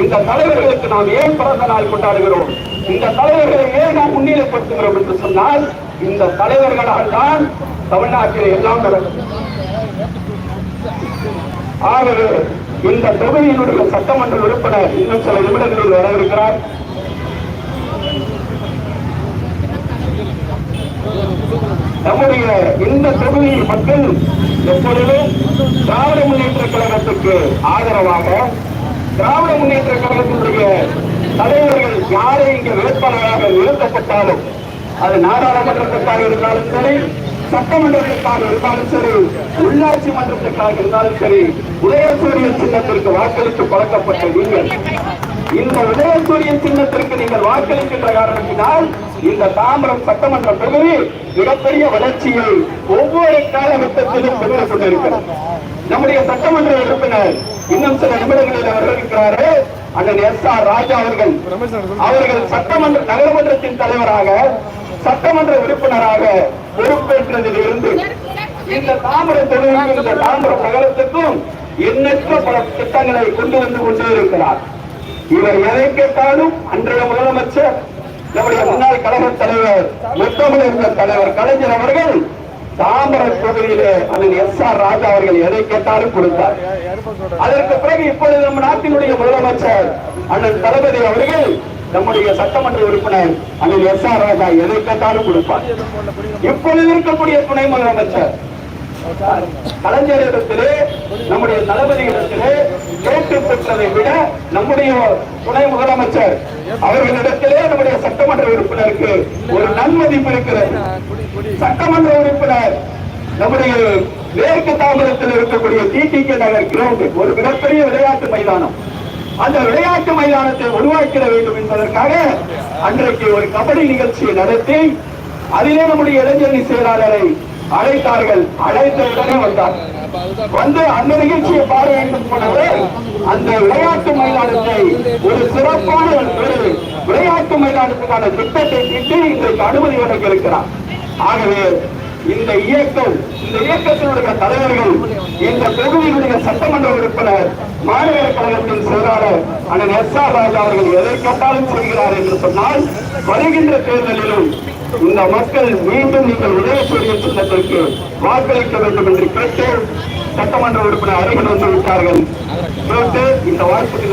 இந்த தலைவர்களுக்கு நாம் ஏன் பிறந்த நாள் கொண்டாடுகிறோம்? இந்த தலைவர்களை ஏன் நாம் முன்னிலைப்படுத்துகிறோம் என்று சொன்னால் இந்த தலைவர்களால் தான் தமிழ்நாட்டில் எல்லாம் நடக்கும். ஆகவே இந்த தொகுதியினுடைய சட்டமன்ற உறுப்பினர் இன்னும் சில நிமிடங்களில் வரவிருக்கிறார் நம்முடைய இந்த தொகுதி மக்கள் எப்பொழுதும் திராவிட முன்னேற்ற கழகத்துக்கு ஆதரவாக திராவிட முன்னேற்ற கழகத்தினுடைய தலைவர்கள் யாரை இங்கே வேட்பாளராக நிறுத்தப்பட்டாலும் அது நாடாளுமன்றத்திற்காக இருந்தாலும் சரி சட்டமன்றத்திற்காக இருந்தாலும் சரி உள்ளாட்சி மன்றத்திற்காக இருந்தாலும் சரி உதயசூரிய சின்னத்திற்கு வாக்களித்து பழக்கப்பட்ட நீங்கள். இந்த உதயசூரிய சின்னத்திற்கு நீங்கள் வாக்களிக்கின்ற காரணத்தினால் இந்த தாம்பரம் சட்டமன்ற தொகுதி மிகப்பெரிய வளர்ச்சியை ஒவ்வொரு காலகட்டத்திலும் பெற்றுக் கொண்டிருக்கிறது. நம்முடைய சட்டமன்ற உறுப்பினர் இன்னும் சில நிமிடங்களில் வரவிருக்கிறாரு அண்ணன் எஸ் ஆர் ராஜா அவர்கள். அவர்கள் சட்டமன்ற நகரமன்றத்தின் தலைவராக சட்டமன்ற உறுப்பினராக பொறுப்பேற்றதில் இருந்து இந்த தாமரை தொழிலுக்கும் இந்த தாம்பரம் நகரத்துக்கும் எண்ணற்ற பல திட்டங்களை கொண்டு வந்து கொண்டே இருக்கிறார். இவர் எதை கேட்டாலும் அன்றைய முதலமைச்சர் நம்முடைய முன்னாள் கழக தலைவர் முத்தமிழர் தலைவர் கலைஞர் அவர்கள் தாம்பரம் தொகுதியிலே அண்ணன் எஸ் ஆர் ராஜா அவர்கள் எதை கேட்டாலும் கொடுத்தார். அதற்கு பிறகு இப்பொழுது நம் நாட்டினுடைய முதலமைச்சர் அண்ணன் தளபதி அவர்கள் நம்முடைய சட்டமன்ற உறுப்பினர் அண்ணன் எஸ் ஆர் ராஜா எதை கேட்டாலும் கொடுப்பார். இப்பொழுது இருக்கக்கூடிய துணை முதலமைச்சர் கலைஞரிடத்திலே நம்முடைய தளபதி நம்முடைய துணை முதலமைச்சர் அவர்களிடத்திலே நம்முடைய சட்டமன்ற உறுப்பினருக்கு ஒரு நன்மதிப்பு இருக்கிறது. சட்டமன்ற உறுப்பினர் நம்முடைய மேற்கு தாம்பரத்தில் இருக்கக்கூடிய டிடிகே நகர் கிரவுண்ட் ஒரு மிகப்பெரிய விளையாட்டு மைதானம். அந்த விளையாட்டு மைதானத்தை உருவாக்கிட வேண்டும் என்பதற்காக அன்றைக்கு ஒரு கபடி நிகழ்ச்சியை நடத்தி அதிலே நம்முடைய இளைஞரணி செயலாளரை அழைத்தார்கள். அழைத்த உடனே வந்தார். வந்து அந்த நிகழ்ச்சியை பார்வையிட்டு போனவர் அந்த விளையாட்டு மைதானத்தை ஒரு சிறப்பான ஒரு விளையாட்டு திட்டத்தை தீட்டி இன்றைக்கு அனுமதி வழங்கி இருக்கிறார் ஆகவே இந்த இயக்கம் இந்த இயக்கத்தினுடைய தலைவர்கள் இந்த தொகுதியினுடைய சட்டமன்ற உறுப்பினர் மாநகர கழகத்தின் செயலாளர் அண்ணன் எஸ் ஆர் ராஜா அவர்கள் எதை கேட்டாலும் செய்கிறார் என்று சொன்னால் வருகின்ற தேர்தலிலும் இந்த மக்கள் மீண்டும் நீங்கள் உதயசூரிய சின்னத்திற்கு வாக்களிக்க வேண்டும் என்று கேட்டு சட்டமன்ற உறுப்பினர் அருகில் வந்து விட்டார்கள். கேட்டு இந்த வாய்ப்புக்கு